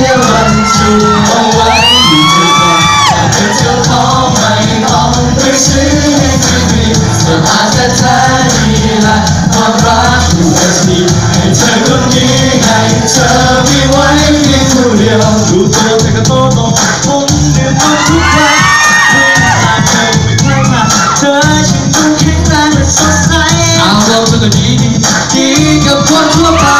และวันสุขเอาไว้ที่เธอแต่เธอจะไม่ต้องไปซื้อให้เธอดีส่วอาจจะเธดีละความรักเธอดีให้เธอคนนี้ให้เธอม่ไว้เพียงผู้เดียวดูเธอเธอก็โตโตผมเดืดร้กครั้งเมื่อาเธไม่ใกล้มาเธอฉันก็แรงและสดใสอาเราเธอก็ดีดีดีกับคนทั่วไป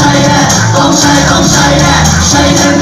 say that, don't say, don't say that, say that.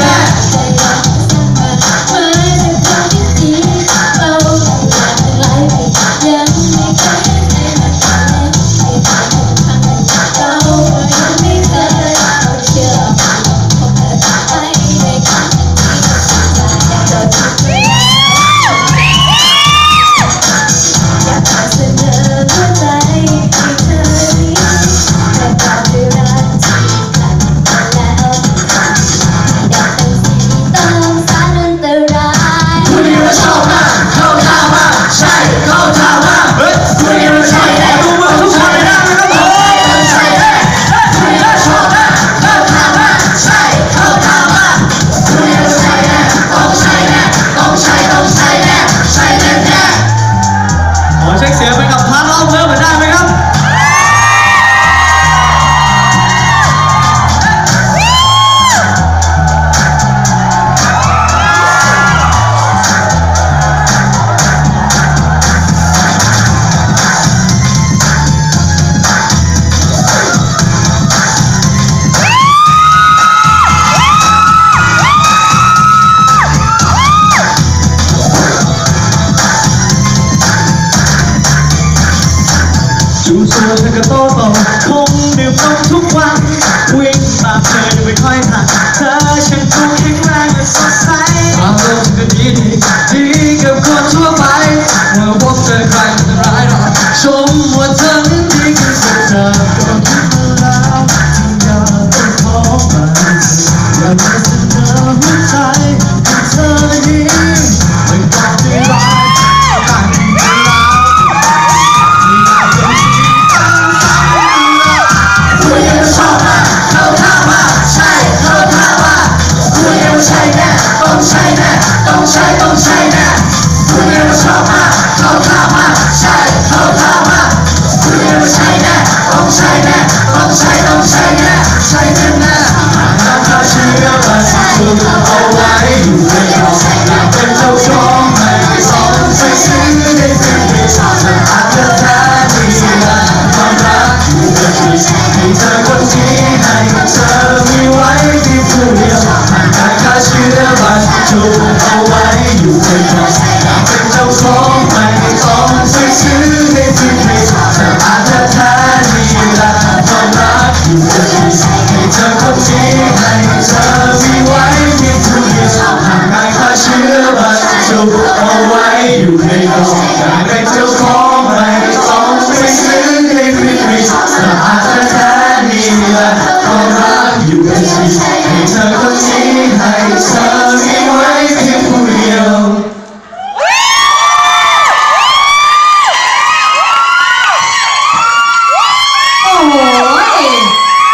就说这个大宝好 Christ.